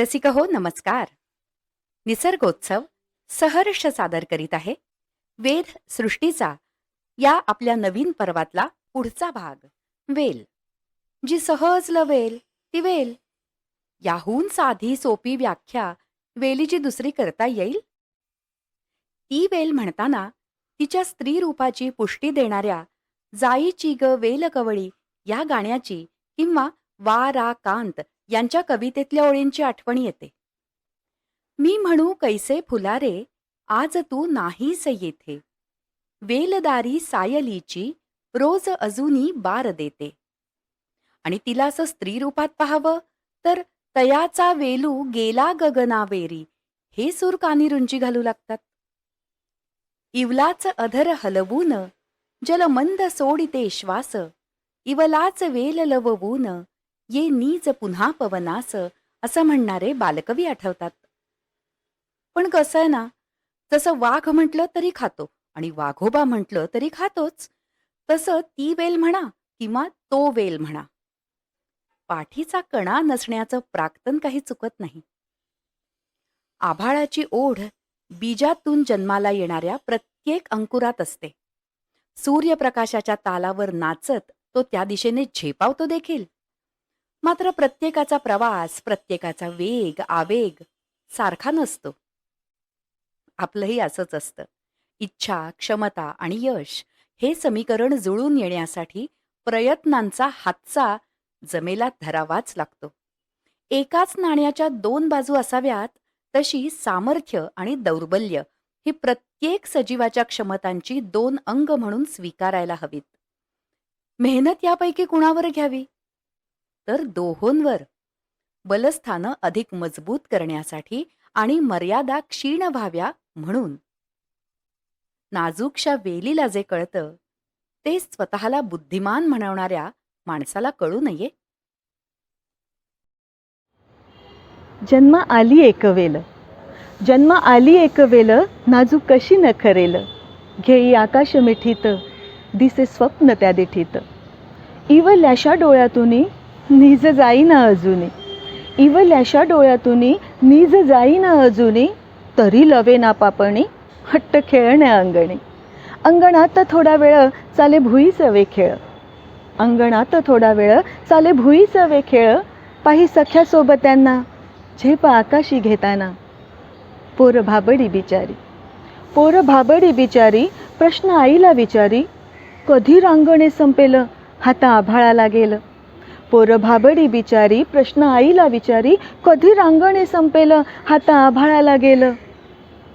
रसिक हो नमस्कार. निसर्गोत्सव सहर्ष सादर करीत आहे. वेद सृष्टीचा या आपल्या नवीन पर्वातला पुढचा भाग वेल. जी सहज लवेल ती वेल. याहून साधी सोपी व्याख्या वेलीची दुसरी करता येईल? ती वेल म्हणताना तिच्या स्त्री रूपाची पुष्टी देणाऱ्या जाईची ग वेल कवळी या गाण्याची किंवा वा रा कांत यांच्या कवितेतल्या ओळींची आठवण येते. मी म्हणू कैसे फुलारे आज तू नाहीस येथे. वेलदारी सायलीची रोज अजूनी बार देते. आणि तिला असं स्त्री रूपात पाहावं तर तयाचा वेलू गेला गगनावेरी. हे सूर कानी रुंची घालू लागतात. इवलाच अधर हलवून जलमंद सोडिते श्वास. इवलाच वेल लववून ये नीज पुन्हा पवनास असं म्हणणारे बालकवी आठवतात. पण कसं आहे ना जसं वाघ म्हटलं तरी खातो आणि वाघोबा म्हटलं तरी खातोच. तसं ती वेल म्हणा किंवा तो वेल म्हणा. पाठीचा कणा नसण्याचं प्राक्तन काही चुकत नाही. आभाळाची ओढ बीजातून जन्माला येणाऱ्या प्रत्येक अंकुरात असते. सूर्यप्रकाशाच्या तालावर नाचत तो त्या दिशेने झेपावतो देखील. मात्र प्रत्येकाचा प्रवास प्रत्येकाचा वेग आवेग सारखा नसतो. आपलंही असंच असतं. इच्छा क्षमता आणि यश हे समीकरण जुळून येण्यासाठी प्रयत्नांचा हातचा जमेला धरावाच लागतो. एकाच नाण्याच्या दोन बाजू असाव्यात तशी सामर्थ्य आणि दौर्बल्य ही प्रत्येक सजीवाच्या क्षमतांची दोन अंग म्हणून स्वीकारायला हवीत. मेहनत यापैकी कुणावर घ्यावी? तर दोहोंवर. बलस्थानं अधिक मजबूत करण्यासाठी आणि मर्यादा क्षीण व्हाव्या म्हणून. नाजूकशा वेलीला जे कळतं ते स्वतःला बुद्धिमान म्हणवणाऱ्या माणसाला कळू नये. जन्म आली एक वेल जन्म आली एक वेल नाजूक कशी न खरेल घेई आकाश मिठीत दिसे स्वप्न त्या देठीत. इवल्याशा डोळ्यातून निज जाईना अजूनी. इवल्याशा डोळ्यातून निज जाईना अजूनी. तरी लवे ना पापणी हट्ट खेळण्या अंगणी. अंगणात थोडा वेळ चाले भुई वे खेळ. अंगणात थोडा वेळ चाले भुई वे खेळ. पाही सख्या सोबत्यांना झेप आकाशी घेताना. पोर भाबडी बिचारी. पोर भाबडी बिचारी प्रश्न आईला विचारी. कधी रांगणे संपेल हाता आभाळाला गेलं पोरं भाबडी बिचारी प्रश्न आईला विचारी कधी रांगणे संपेल हाता आभाळाला गेलं.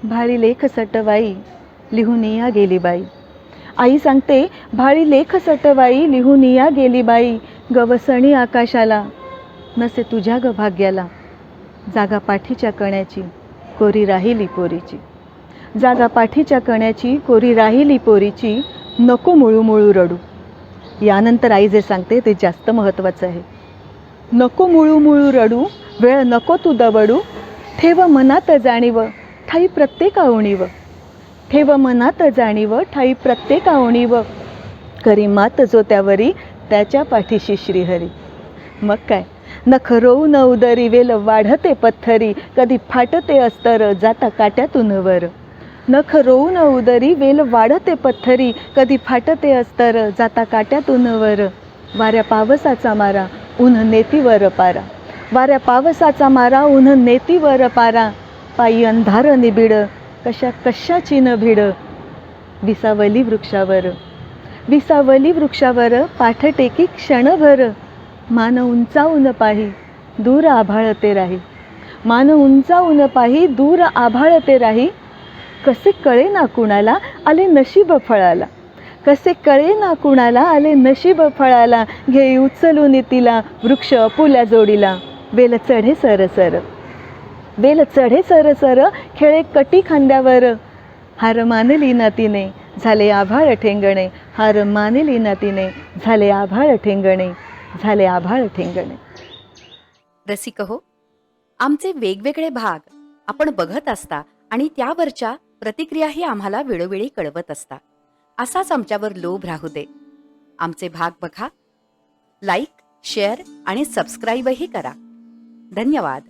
भाळी लेख सटवाई लिहून या गेली बाई. आई सांगते भाळी लेख सटवाई लिहून या गेली बाई. गवसणी आकाशाला नसे तुझ्या ग भाग्याला. जागा पाठीच्या कण्याची कोरी राहिली पोरीची. जागा पाठीच्या कण्याची कोरी राहिली पोरीची नको मुळू मुळू रडू. यानंतर आई जे सांगते ते जास्त महत्त्वाचं आहे. नको मुळू मुळू रडू वेळ नको तू दवडू ठेव मनात जाणीव ठाई प्रत्येक आवणीव. ठेव मनात जाणीव ठाई प्रत्येक आवणीव. करी मात जो त्यावरी त्याच्या पाठीशी श्रीहरी. मग काय? नख रोऊ न उदरी वेल वाढते पत्थरी कधी फाटते अस्तर जाता काट्यातून वर. नख रोऊन उदरी वेल वाढते पत्थरी कधी फाटते अस्तर जाता काट्यातून वर. वाऱ्या पावसाचा मारा ऊन नेतीवर पारा. वाऱ्या पावसाचा मारा ऊन नेतीवर पारा. पायी अंधार निबिड कशा कशाची न भिड. विसावली वृक्षावर. विसावली वृक्षावर पाठटेकी क्षणभर. मान उंचावून पाही दूर आभाळते राही. मान उंचावून पाही दूर आभाळते राही. कसे कळे ना कुणाला आले नशीब फळाला? कसे कळे ना कुणाला आले नशीब फळाला? घेई उचलून तिला वृक्ष पुल्या जोडीला. वेल चढे सर सर. वेल चढे सर सर खेळे कटी खांद्यावर. हार मानली ना तिने झाले आभाळ ठेंगणे. हार मानली ना तिने झाले आभाळ ठेंगणे. झाले आभाळ ठेंगणे. रसिक हो आमचे वेगवेगळे भाग आपण बघत असता आणि त्यावरच्या प्रतिक्रियाही आम्हाला वेळोवेळी कळवत असता असाच आमच्यावर लोभ राहू दे. आमचे भाग बघा. लाईक शेअर आणि सबस्क्राईबही करा. धन्यवाद.